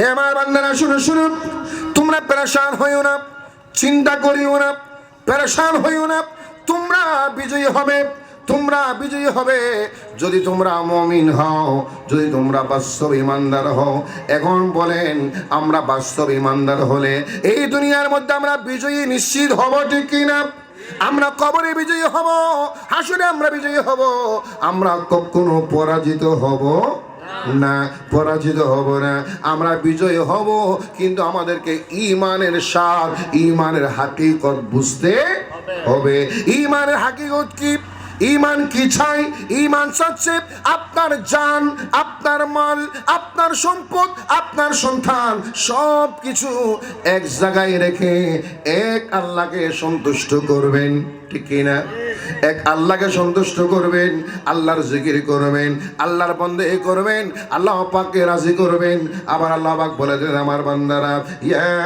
হে আমার বান্দারা, শুনো শুনো। তোমরা পেরেশান হইও না, চিন্তা করিও না, পেরেশান হইও না। তোমরা বিজয়ী হবে, তোমরা বিজয়ী হবে। যদি তোমরা মমিন হও, যদি তোমরা বাস্তব ইমানদার হও, এখন বলেন, আমরা বাস্তব ইমানদার হলে এই দুনিয়ার মধ্যে আমরা বিজয়ী নিশ্চিত হব ঠিক কিনা? আমরা কবরে বিজয়ী হব, হাসুরে আমরা বিজয়ী হব, আমরা কখনো পরাজিত হব না পরাজিত হব না। আমরা বিজয় হব কিন্তু আমাদেরকে ইমানের স্বাদ ইমানের হাকিকত বুঝতে হবে। ইমানের হাকিকত কি? ইমান কি চাই? ইমান চাচ্ছে আপনার জান আপনার মাল আপনার সম্পদ আপনার সন্তান সব কিছু এক জায়গায় রেখে এক আল্লাহকে সন্তুষ্ট করবেন ঠিক কিনা? এক আল্লাহকে সন্তুষ্ট করবেন আল্লাহর জিকির করবেন আল্লাহর বন্দে করবেন আল্লাহ পাককে রাজি করবেন। আবার আল্লাহ পাক বলে দেন আমার বান্দারা ইয়া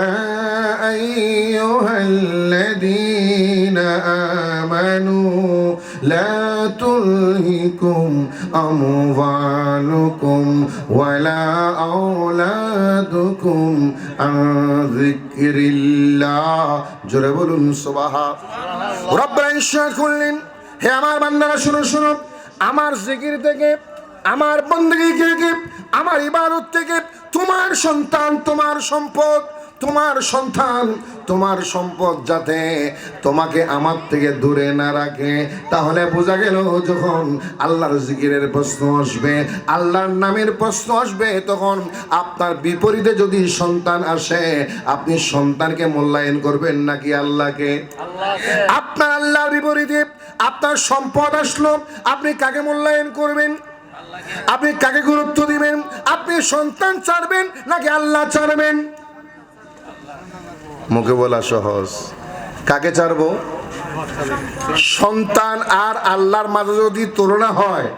আইয়ুহাল্লাযীনা আমানু লা তুলহিকুম আমওয়ালুকুম ওয়ালা আওলাদুকুম আন যিকরিল্লাহ। জোরে বলুন সুবহান। রব্বুল ইরশাদ করলেন হে আমার বান্দারা শুনো শুনো আমার জিকির থেকে, আমার বন্দী থেকে, আমার ইবাদত থেকে তোমার সন্তান, তোমার সম্পদ তোমার সন্তান তোমার সম্পদ যাতে তোমাকে আমার থেকে দূরে না রাখে। তাহলে বোঝা গেল যখন আল্লাহর জিকিরের প্রশ্ন আসবে আল্লাহর নামের প্রশ্ন আসবে তখন আপনার বিপরীতে যদি সন্তান আসে আপনি সন্তানকে মূল্যায়ন করবেন নাকি আল্লাহকে? আপনার আল্লাহর বিপরীতে আপনার সম্পদ আসলো আপনি কাকে মূল্যায়ন করবেন? আপনি কাকে গুরুত্ব দিবেন? আপনি সন্তান ছাড়বেন নাকি আল্লাহ ছাড়বেন মুখে বলা সহজ। কাকে ছাড়ব? সন্তান আর আল্লাহর মাঝে যদি তুলনা হয়,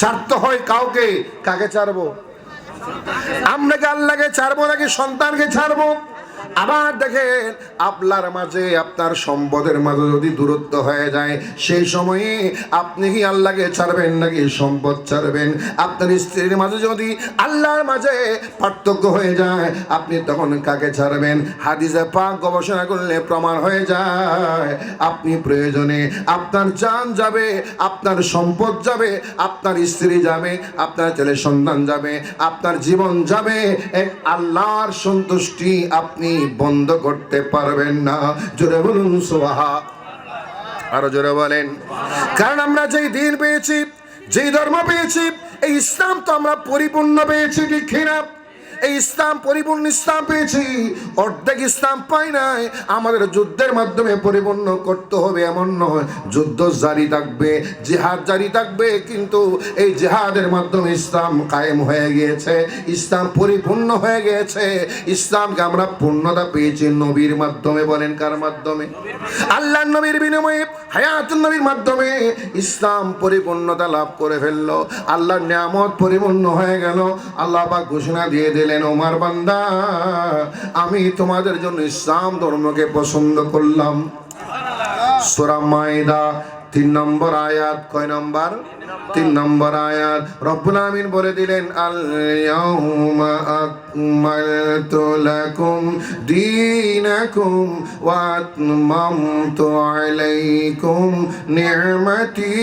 ছাড়তে হয় কাউকে, কাকে ছাড়বো? আমরা কি আল্লাহকে ছাড়বো নাকি সন্তানকে ছাড়বো? আবার দেখেন, আপনার মাঝে আপনার সম্পদের মাঝে যদি দূরত্ব হয়ে যায়, সেই সময়ে আপনি কি আল্লাহকে ছাড়বেন নাকি সম্পদ ছাড়বেন? আপনার স্ত্রীর মাঝে যদি আল্লাহর মাঝে পার্থক্য হয়ে যায়, আপনি তখন কাকে ছাড়বেন? হাদিসে পাক গবেষণা করলে প্রমাণ হয়ে যায়, আপনি প্রয়োজনে আপনার জান যাবে, আপনার সম্পদ যাবে, আপনার স্ত্রী যাবে, আপনার ছেলে সন্তান যাবে, আপনার জীবন যাবে, এক আল্লাহর সন্তুষ্টি আপনি বন্ধ করতে পারবেন না। জোরে বলুন সোহা আরও জোরে বলেন। কারণ আমরা যেই দিন পেয়েছি, যেই ধর্ম পেয়েছি, এই ইসলাম তো আমরা পরিপূর্ণ পেয়েছি, ঠিক কিনা? এই ইসলাম পরিপূর্ণ ইসলাম পেয়েছি। অর্ধেক ইসলাম পাই নাই। আমাদের যুদ্ধের মাধ্যমে পরিপূর্ণ করতে হবে, এমন নয়। যুদ্ধ জারি থাকবে, জেহাদ জারি থাকবে, কিন্তু এই জেহাদের মাধ্যমে ইসলাম কায়েম হয়ে গিয়েছে, ইসলাম পরিপূর্ণ হয়ে গিয়েছে। ইসলামকে আমরা পূর্ণতা পেয়েছি নবীর মাধ্যমে, বলেন কার মাধ্যমে? আল্লাহ নবীর বিনিময়ে হায়াত নবীর মাধ্যমে ইসলাম পরিপূর্ণতা লাভ করে ফেলল। আল্লাহর নিয়ামত পরিপূর্ণ হয়ে গেল। আল্লাহ বা ঘোষণা দিয়ে দিলেন, ওমার বান্দা, আমি তোমাদের জন্য ইসলাম ধর্মকে পছন্দ করলাম। সুরা মাইদা তিন নম্বর আয়াত, কয় নম্বর? তিন নম্বর আয়াত, রব্বুল আমিন বলে দিলেন আল ইয়াউমা আকমালতু লাকুম দীনাকুম ওয়া আতমামতু আলাইকুম নি'মাতি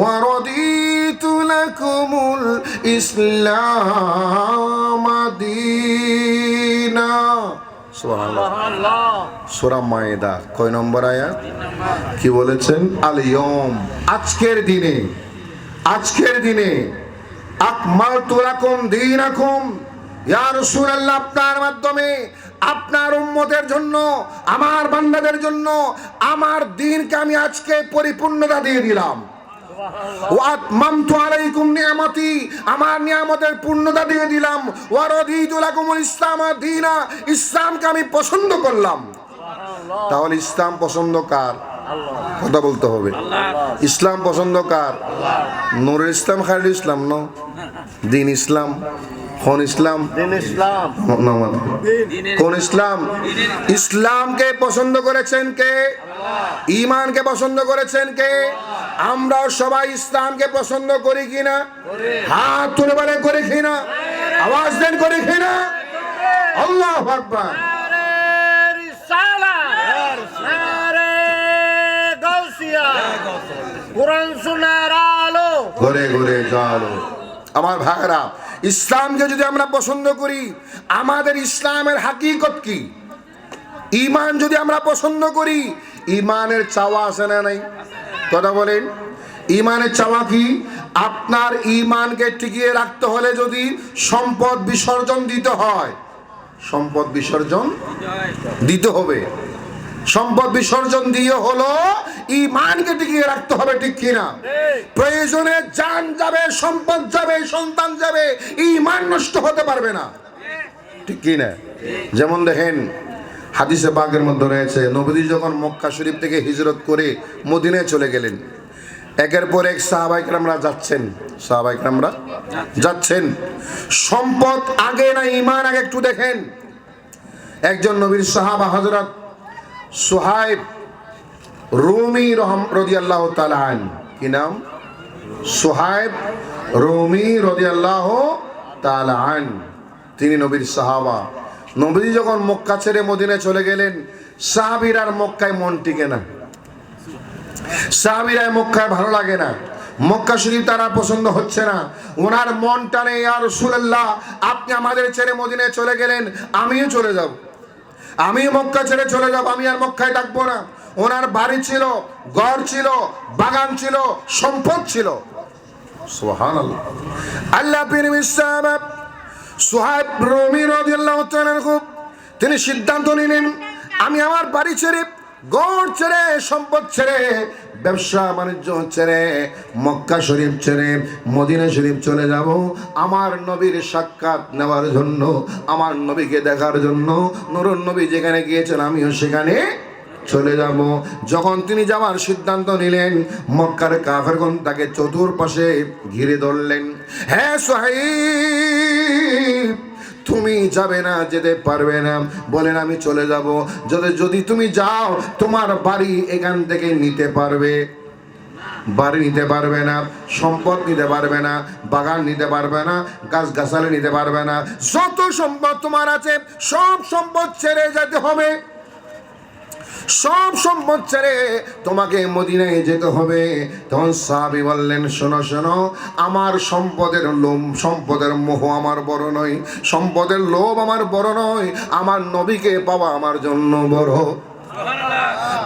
ওয়া রাদিতু লাকুমুল ইসলাম দীনা। সূরা মায়েদা কয় নম্বর আয়াত? কি বলেছেন? আল ইয়ম আজকের দিনে আজকের দিনে আকমাল তুলাকুম দীনাকুম। ইয়া রাসূলুল্লাহ আপনার মাধ্যমে আপনার উম্মতের জন্য আমার বান্দাদের জন্য আমার দিনকে আমি আজকে পরিপূর্ণতা দিয়ে দিলাম। আমার নিয়ামতের পূর্ণতা দিয়ে দিলাম। ইসলাম ইসলামকে আমি পছন্দ করলাম। তাহলে ইসলাম পছন্দ কার? কথা বলতে হবে। ইসলাম পছন্দ কার? নুরুল ইসলাম খালিদ ইসলাম ন? দিন ইসলাম কোন ইসলাম। কোন ইসলাম। ইসলামকে পছন্দ করেছেন কে? ইমানকে পছন্দ করেছেন কে? আমরাও সবাই ইসলামকে পছন্দ করি কিনা? হাত তুলে বলে করি কিনা? আওয়াজ দেন, করে খেনা আল্লাহ আকবার। ঘুরে ঘুরে চলো আমার ভাইরা ইসলামকে যদি আমরা পছন্দ করি, আমাদের ইসলামের হাকিকত কি? ইমান যদি আমরা পছন্দ করি ইমানের চাওয়া আছে না নাই? কথা বলেন। ইমানের চাওয়া কি? আপনার ইমানকে টিকিয়ে রাখতে হলে যদি সম্পদ বিসর্জন দিতে হয়, সম্পদ বিসর্জন দিতে হবে। সম্পদ বিসর্জন দিয়ে হলো ইমানকে টিকিয়ে রাখতে হবে, ঠিক কিনা? প্রয়োজনে জান যাবে, সম্পদ যাবে, সন্তান যাবে, ইমান নষ্ট হতে পারবে না। ঠিক কিনা? যেমন দেখেন হাদিসে বাগের মধ্যে রয়েছে, নবীজি যখন মক্কা শরীফ থেকে হিজরত করে মদিনায় চলে গেলেন, একের পর এক সাহাবাইকরামরা যাচ্ছেন সাহাবাইকরামরা যাচ্ছেন। সম্পদ আগে না ইমান আগে একটু দেখেন। একজন নবীর সাহাবা হজরত সোহাইব রুমি রহম রদি আল্লাহ তালান কি নাম? সোহাইব রুমি রদি আল্লাহ তালান তিনি নবীর সাহাবা। নবী যখন মক্কা ছেড়ে মদিনে চলে গেলেন, সাহাবির আর মক্কায় মন টিকে না। সাহাবিরায় মক্কায় ভালো লাগে না। মক্কা শরীফ তারা পছন্দ হচ্ছে না। ওনার মন টানে আর রসুল্লাহ আপনি আমাদের ছেড়ে মদিনে চলে গেলেন, আমিও চলে যাব। আমি মক্কা ছেড়ে চলে যাব, আমি আর মক্কায় ডাকবো না। ওনার বাড়ি ছিল, ঘর ছিল, বাগান ছিল, সম্পদ ছিল। সোহান আল্লাহ সাহাব সোহাব রমি তাআলা তিনি সিদ্ধান্ত নিলেন, আমি আমার বাড়ি ছেড়ে গড় ছেড়ে, সম্পদ ছেড়ে, ব্যবসা বাণিজ্য ছেড়ে, মক্কা শরীফ ছেড়ে, মদিনা শরীফ চলে যাব। আমার নবীর সাক্ষাৎ নেওয়ার জন্য, আমার নবীকে দেখার জন্য, নুরুন নবী যেখানে গিয়েছেন, আমিও সেখানে চলে যাব। যখন তিনি যাওয়ার সিদ্ধান্ত নিলেন, মক্কার কাফেরগণ তাকে চতুর্পাশে ঘিরে ধরলেন। হ্যাঁ সোহাইব, তুমি যাবে না, যেতে পারবে না। বলেন, আমি চলে যাব। যদি যদি তুমি যাও, তোমার বাড়ি এখান থেকে নিতে পারবে। বাড়ি নিতে পারবে না, সম্পদ নিতে পারবে না, বাগান নিতে পারবে না গাছ গাছালি নিতে পারবে না। যত সম্পদ তোমার আছে, সব সম্পদ ছেড়ে যেতে হবে। সব সম্পদ ছেড়ে তোমাকে মদিনায় যেতে হবে। তখন সাহাবি বললেন, শোনো শোনো, আমার সম্পদের লোম সম্পদের মোহ আমার বড় নয়। সম্পদের লোভ আমার বড় নয়। আমার নবীকে পাওয়া আমার জন্য বড়।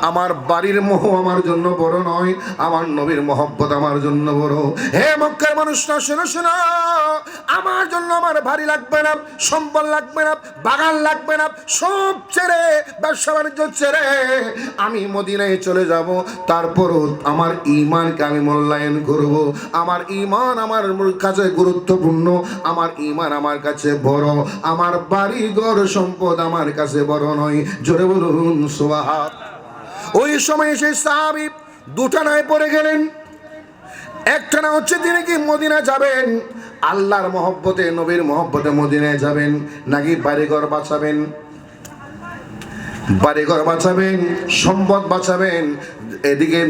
আমার বাড়ির মোহ আমার জন্য বড় নয়, আমার নবীর মহব্বত আমার জন্য বড়। হে মক্কার মানুষরা, শোনো শোনো। আমার জন্য আমার বাড়ি লাগবে না সম্পদ লাগবে না, বাগান লাগবে না, সব ছেড়ে, ব্যবসা বাণিজ্য ছেড়ে আমি মদিনায় চলে যাব। তারপরও আমার ইমানকে আমি মূল্যায়ন করব। আমার ইমান আমার কাছে গুরুত্বপূর্ণ, আমার ইমান আমার কাছে বড়। আমার বাড়ি ঘর সম্পদ আমার কাছে বড় নয়। জোরে বলুন সোহা ওই সময় সেই সাহাবি দুটানায় পড়ে গেলেন। একটা না হচ্ছে তিনি কি মদিনা যাবেন? আল্লাহর মহব্বতে, নবীর মহব্বতে মদিনায় যাবেন, নাকি বাড়িঘর বাঁচাবেন? বাড়িঘর বাঁচাবেন, সম্পদ বাঁচাবেন, এদিকে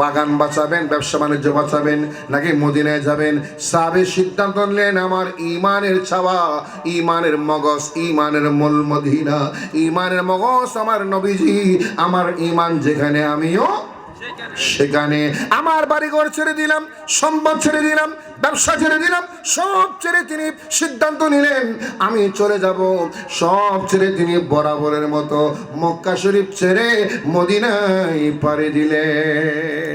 বাগান বাঁচাবেন, ব্যবসা বাণিজ্য বাঁচাবেন, নাকি মদিনায় যাবেন। সাবে সিদ্ধান্ত নিলেন, আমার ইমানের ছাওয়া ইমানের মগজ ইমানের মূল মদিনা ইমানের মগজ আমার নবীজি, আমার ইমান যেখানে আমিও সেখানে। আমার বাড়িঘর ছেড়ে দিলাম, সম্পদ ছেড়ে দিলাম ব্যবসা ছেড়ে দিলাম, সব ছেড়ে তিনি সিদ্ধান্ত নিলেন, আমি চলে যাব। সব ছেড়ে তিনি বরাবরের মতো মক্কা শরীফ ছেড়ে মদিনায় পাড়ি দিলেন।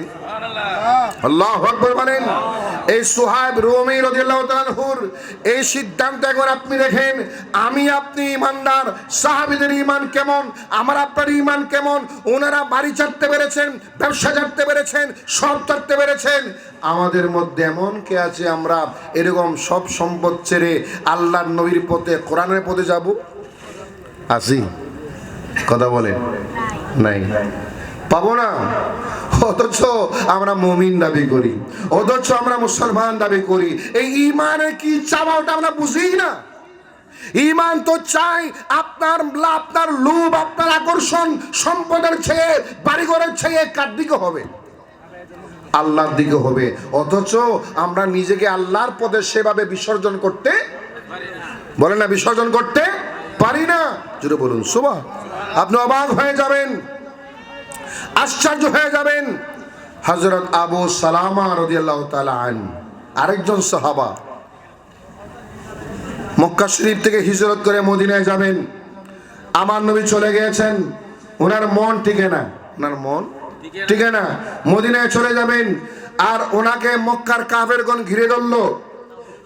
আল্লাহ আকবর বলেন, এই সুহাব রুমি রাদিয়াল্লাহু তাআলাহুর এই সিদ্ধান্ত একবার আপনি দেখেন, আমি আপনি ইমানদার, সাহাবীদের ঈমান কেমন, আমার আপনার ঈমান কেমন ওনারা বাড়ি ছাড়তে পেরেছেন, ব্যবসা ছাড়তে পেরেছেন, সব ছাড়তে পেরেছেন, আমাদের মধ্যে এমন কে আছে আমরা এরকম সব সম্পদ ছেড়ে আল্লাহর নবীর পথে, কোরআনের পথে যাব? আসি। কথা বলেন নাই। পাবো না? অথচ আমরা মমিন দাবি করি। অথচ আমরা মুসলমান দাবি করি। এই ইমানে কি চাওয়া ওটা আমরা বুঝি না। ইমান তো চাই আপনার আপনার লোভ, আপনার আকর্ষণ, সম্পদের ছেয়ে বাড়িঘরের ছেয়ে কার দিকে হবে? আল্লাহর দিকে হবে। অথচ আমরা নিজেকে আল্লাহর পদে সেভাবে বিসর্জন করতে বলেন না, বিসর্জন করতে পারি না। জুড়ে বলুন শোভা আপনি অবাক হয়ে যাবেন, আশ্চর্য হয়ে যাবেন। হজরত আবু সালামা রদিয়াল্লাহ আন, আরেকজন সাহাবা মক্কা শরীফ থেকে হিজরত করে মদিনায় যাবেন। আমার নবী চলে গিয়েছেন ওনার মন টিকে না। ওনার মন? টিকে না মদিনায় চলে যাবেন। আর ওনাকে মক্কার কাফেরগণ ঘিরে ধরলো।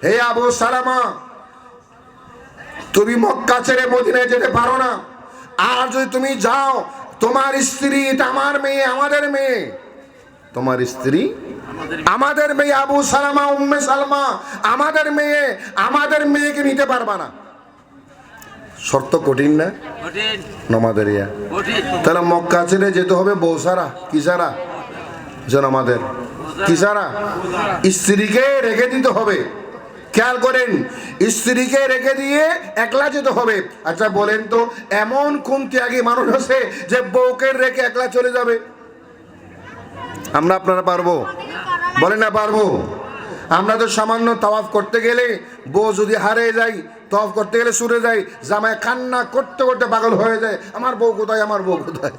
হে আবু সালামা, তুমি মক্কা ছেড়ে মদিনায় যেতে পারো না। আর যদি তুমি যাও, তোমার স্ত্রী আমার মেয়ে, আমাদের মেয়ে। তোমার স্ত্রী? আমাদের মেয়ে আবু সালামা, উম্মে সালমা, আমাদের মেয়ে, আমাদের মেয়েকে নিতে পারবা না। শর্ত কঠিন না? নমাদের ইয়া তাহলে মক্কা ছেড়ে যেতে হবে বউ সারা কি সারা? যেন আমাদের কি সারা? স্ত্রীকে রেখে দিতে হবে। খেয়াল করেন স্ত্রীকে রেখে দিয়ে একলা যেতে হবে। আচ্ছা বলেন তো এমন কোন ত্যাগী মানুষ আছে যে বউকে রেখে একলা চলে যাবে? আমরা আপনারা পারব? বলেন না পারব। আমরা তো সামান্য তাওয়াফ করতে গেলে বউ যদি হারিয়ে যাই তাওয়াফ করতে গেলে সুরে যাই জামায় কান্না করতে করতে পাগল হয়ে যায়। আমার বউ কোথায়, আমার বউ কোথায়?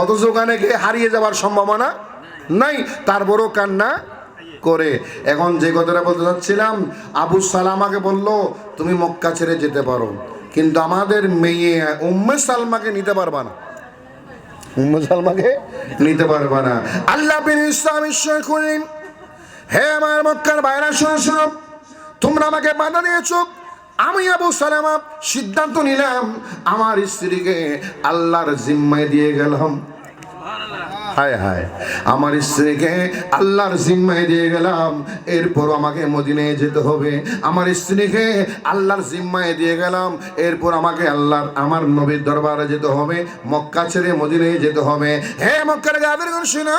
অথচ ওখানে গিয়ে হারিয়ে যাওয়ার সম্ভাবনা নাই তার বড় কান্না করে। এখন যে কথাটা বলতে চাচ্ছিলাম, আবু সালামাকে বলল, তুমি মক্কা ছেড়ে যেতে পারো, কিন্তু আমাদের মেয়ে উম্মে সালমাকে নিতে পারবা না। উম্মে সালমাকে নিতে পারবা না। আল্লাহ বিন ইসলাম ঈশ্বর করিম, হে আমার মক্কার বাইরা শোনো। তোমরা আমাকে বাধা দিয়েছ। আমি আবু সালামা সিদ্ধান্ত নিলাম, আমার স্ত্রীকে আল্লাহর জিম্মায় দিয়ে গেলাম। হায় হায়, আমার স্ত্রীকে আল্লাহর জিম্মায় দিয়ে গেলাম। এরপর আমাকে মদিনায় যেতে হবে। আমার স্ত্রীকে আল্লাহর জিম্মায় দিয়ে গেলাম। এরপর আমাকে আল্লাহর, আমার নবীর দরবারে যেতে হবে। মক্কা ছেড়ে মদিনায় যেতে হবে। হে মক্কার গাদের শোনা।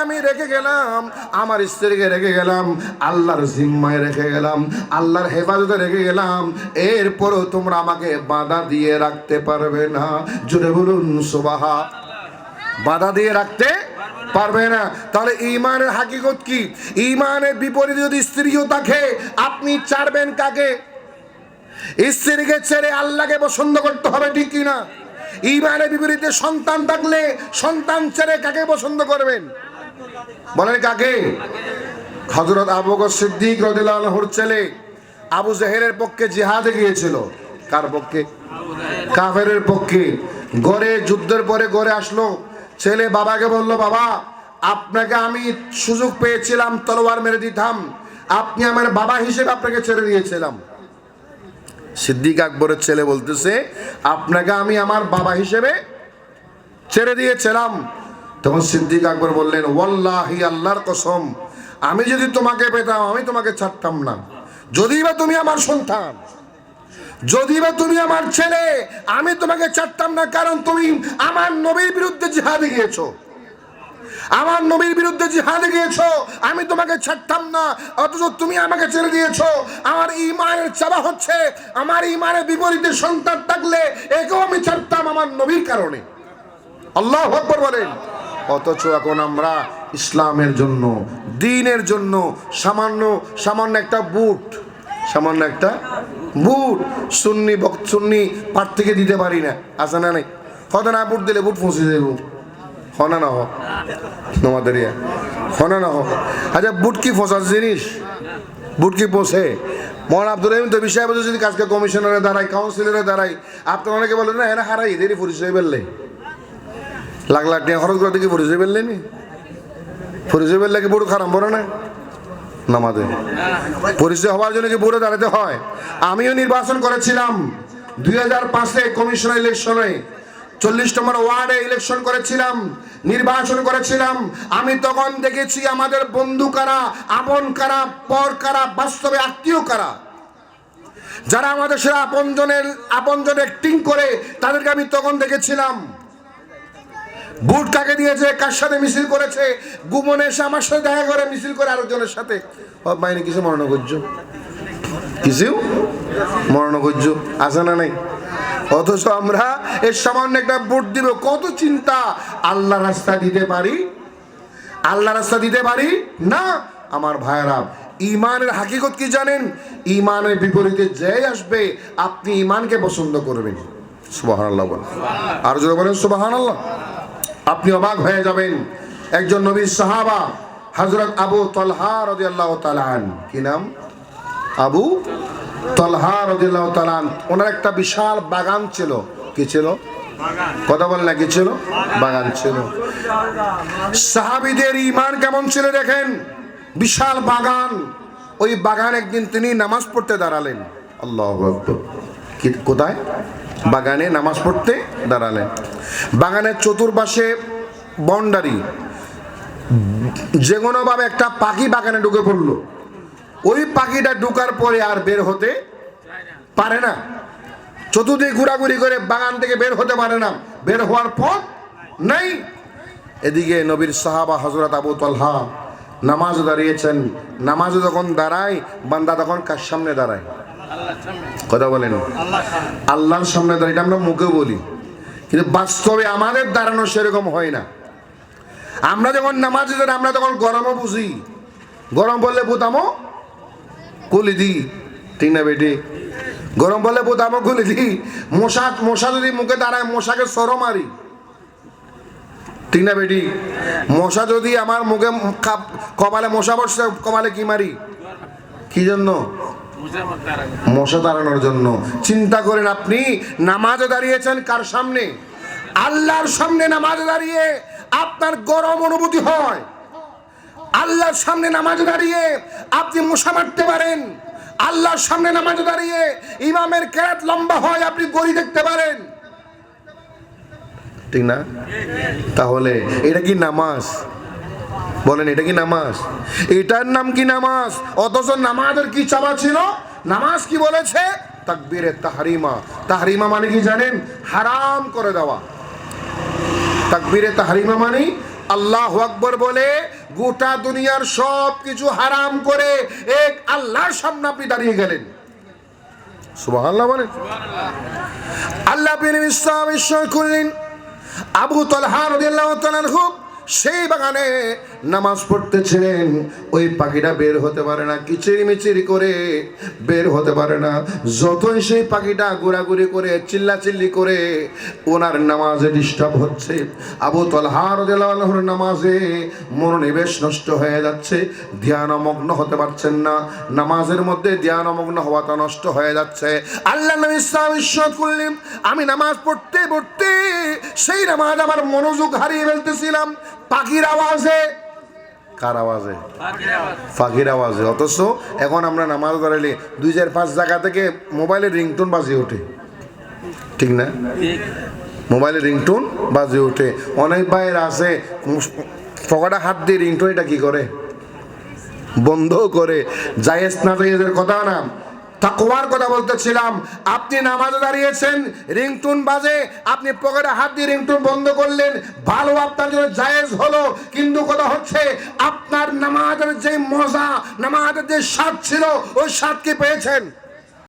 আমি রেখে গেলাম, আমার স্ত্রীকে রেখে গেলাম, আল্লাহর জিম্মায় রেখে গেলাম, আল্লাহর হেফাজতে রেখে গেলাম। এরপরও তোমরা আমাকে বাধা দিয়ে রাখতে পারবে না। জুড়ে বলুন সুবাহা বাধা দিয়ে রাখতে পারবে না। তাহলে ইমানের হাকিকত কি? ইমানের বিপরীতে যদি স্ত্রীও থাকে আপনি চারবেন কাকে? স্ত্রীকে ছেড়ে আল্লাহকে পছন্দ করতে হবে ঠিক কিনা? ইমানের বিপরীতে সন্তান থাকলে সন্তান ছেড়ে কাকে পছন্দ করবেন? বলেন কাকে? হজরত আবু সিদ্দিক রদিল্লাহর ছেলে। আবু জাহেরের পক্ষে জিহাদে গিয়েছিল। কার পক্ষে? কাফেরের পক্ষে। গড়ে, যুদ্ধের পরে গড়ে আসলো। ছেলে বাবাকে বলল, বাবা, আপনাকে আমি সুযোগ পেয়েছিলাম, তলোয়ার মেরে দিতাম। আপনি আমার বাবা হিসেবে আপনাকে ছেড়ে দিয়েছিলাম। সিদ্দিক আকবরের ছেলে বলতেছে, আপনাকে আমি আমার বাবা হিসেবে ছেড়ে দিয়েছিলাম। তখন সিদ্দিক আকবর বললেন, ওয়াল্লাহি আল্লাহর কসম, আমি যদি তোমাকে পেতাম, আমি তোমাকে ছাড়তাম না। যদি বা তুমি আমার সন্তান যদি বা তুমি আমার ছেলে, আমি তোমাকে ছাড়তাম না, কারণ তুমি আমার নবীর বিরুদ্ধে জিহাদে গিয়েছো। আমার নবীর বিরুদ্ধে জিহাদে গিয়েছো, আমি তোমাকে ছাড়তাম না, অথচ তুমি আমাকে ছেড়ে দিয়েছ। আমার ইমানের চাবা হচ্ছে, আমার ইমানের বিপরীতে সন্তান থাকলে একেও আমি ছাড়তাম আমার নবীর কারণে। আল্লাহ বলেন। অথচ এখন আমরা ইসলামের জন্য, দিনের জন্য সামান্য সামান্য একটা বুট, সামান্য একটা বুট সুন্নি বক, সুন্নি থেকে দিতে পারি না। আছে না নাই? হয়তো না বুট দিলে বুট ফসে দেব হনা না হোক তোমাদের হনা না হোক আচ্ছা বুট কি ফসার জিনিস? বুট কি পোষে? মোহন আব্দুল রহিম তো বিষয় যদি কাজকে কমিশনারে দাঁড়াই কাউন্সিলরে দাঁড়াই আপনার অনেকে বলেন, না এরা হারাই এদেরই পরিচয় পেললে লাখ লাখ টাকা খরচ করে দেখি পরিচয় পেললে নি? পরিচয় পেললে কি বুড়ো খারাপ বলে না? নামাজে। পরিচয় হওয়ার জন্য কি বুড়ো দাঁড়াতে হয়? আমিও নির্বাচন করেছিলাম। দুই হাজার পাঁচে কমিশনার ইলেকশনে চল্লিশ নম্বর ওয়ার্ডে ইলেকশন করেছিলাম, নির্বাচন করেছিলাম। আমি তখন দেখেছি আমাদের বন্ধু কারা, আপন কারা, পর কারা, বাস্তবে আত্মীয় কারা? যারা আমাদের সেরা আপনজনের আপনজন অ্যাক্টিং করে, তাদেরকে আমি তখন দেখেছিলাম। বুট কাকে দিয়েছে, কার সাথে মিছিল করেছে? গুমনে এসে আমার সাথে দেখা করে, মিছিল করে আরেকজনের সাথে। বাইরে কিছু মরণ করছ কিছু মরণ করছ আছে না নাই? অথচ আমরা এর সামান্য একটা বুট দিব। কত চিন্তা আল্লাহ রাস্তা দিতে পারি? আল্লাহ রাস্তা দিতে পারি? না, আমার ভাইয়েরা, ইমানের হাকিকত কি জানেন? ইমানের বিপরীতে যে আসবে, আপনি ইমানকে পছন্দ করবেন। সুবাহান আল্লাহ বলেন। আর যদি বলেন সুবাহান আল্লাহ আপনি অবাক হয়ে যাবেন। একজন নবীর সাহাবা হজরত আবু তলহা রদি আল্লাহ তালান কি নাম? আবু তলহা রদি আল্লাহ তালান ওনার একটা বিশাল বাগান ছিল। কি ছিল? কথা বলেন না কি ছিল? বাগান ছিল। সাহাবিদের ইমান কেমন ছিল দেখেন? বিশাল বাগান। ওই বাগান একদিন তিনি নামাজ পড়তে দাঁড়ালেন। আল্লাহ কোথায়? বাগানে নামাজ পড়তে দাঁড়ালেন। বাগানের চতুর্পাশে বাউন্ডারি যে কোনোভাবে একটা পাখি বাগানে ঢুকে পড়ল। ওই পাখিটা ঢুকার পরে আর বের হতে পারে না। চতুর্দিকে ঘোরাঘুরি করে বাগান থেকে বের হতে পারে না। বের হওয়ার পথ নেই। এদিকে নবীর সাহাবা হজরত আবু তলহা নামাজ দাঁড়িয়েছেন। নামাজে যখন দাঁড়ায়, বান্দা তখন কার সামনে দাঁড়ায়? কথা বলেন। আল্লাহর সামনে। দাঁড়িয়ে এটা আমরা মুখে বলি। কিন্তু বাস্তবে আমাদের দাঁড়ানো সেরকম হয় না। আমরা যখন নামাজ আমরা তখন গরমও বুঝি। গরম বললে বুতামো কুলি দি। ঠিক না বেটি? গরম বললে বুতামো কুলি দি। মশা মশা যদি মুখে দাঁড়ায় মশাকে সর মারি। ঠিক না বেটি? মশা যদি আমার মুখে কপালে মশা বসছে কপালে কি মারি? কি জন্য? মশা তাড়ানোর জন্য। চিন্তা করেন আপনি, নামাজে দাঁড়িয়েছেন কার সামনে? আল্লাহর সামনে নামাজে দাঁড়িয়ে আপনার গরম অনুভূতি হয়। আল্লাহর সামনে নামাজে দাঁড়িয়ে আপনি মশা মারতে পারেন। আল্লাহর সামনে নামাজে দাঁড়িয়ে ইমামের কেরাত লম্বা হয়, আপনি গড়ি দেখতে পারেন। ঠিক না? তাহলে, এটা কি নামাজ? বলেন, এটা কি নামাজ? এটার নাম কি নামাজ? অথচ নামাজের কি চাওয়া ছিল? নামাজ কি বলেছে? তাকবীরে তাহরিমা। তাহরিমা মানে কি জানেন? হারাম করে দেওয়া। তাকবীরে তাহরিমা মানে আল্লাহ আকবর বলে, গোটা দুনিয়ার সব কিছু হারাম করে এক আল্লাহর সামনে আপনি দাঁড়িয়ে গেলেন। সুবহানাল্লাহ বলেন। আল্লাহ বিন ইসলাম ঈশ্বর করলেন। আবু তলহা রাদিয়াল্লাহু তাআলা আনহু সেই বাগানে নামাজ পড়তেছেন ওই পাখিটা বের হতে পারে না কিচিরি মিচিরি করে বের হতে পারে না। যতই সেই পাখিটা ঘোরাঘুরি করে, চিল্লাচিল্লি করে, ওনার নামাজে ডিস্টার্ব হচ্ছে। আবু তলহার দেলাহর নামাজে মনোনিবেশ নষ্ট হয়ে যাচ্ছে। ধ্যানমগ্ন হতে পারছেন না। নামাজের মধ্যে ধ্যানমগ্ন হওয়াটা নষ্ট হয়ে যাচ্ছে। আল্লাহ নবী ইসলাম ঈশ্বর আমি নামাজ পড়তে পড়তে সেই নামাজ আমার মনোযোগ হারিয়ে ফেলতেছিলাম। পাখির আওয়াজে। কার আওয়াজে? পাখির আওয়াজে। অথচ এখন আমরা নামাজ দাঁড়ালে দুই চার পাঁচ জায়গা থেকে মোবাইলের রিংটোন বাজিয়ে ওঠে। ঠিক না? মোবাইলের রিংটোন বাজিয়ে ওঠে। অনেক ভাইয়ের আছে পকেটে হাত দিয়ে রিংটোন এটা কি করে? বন্ধ করে। জায়েজ না জায়েজের কথা না। তাকওয়ার কথা বলতেছিলাম। আপনি নামাজে দাঁড়িয়েছেন, রিংটুন বাজে, আপনি পকেটে হাত দিয়ে রিংটুন বন্ধ করলেন, ভালো আপনার জন্য জায়েজ হলো। কিন্তু কথা হচ্ছে, আপনার নামাজের যে মজা, নামাজের যে স্বাদ ছিল, ওই স্বাদ কি পেয়েছেন?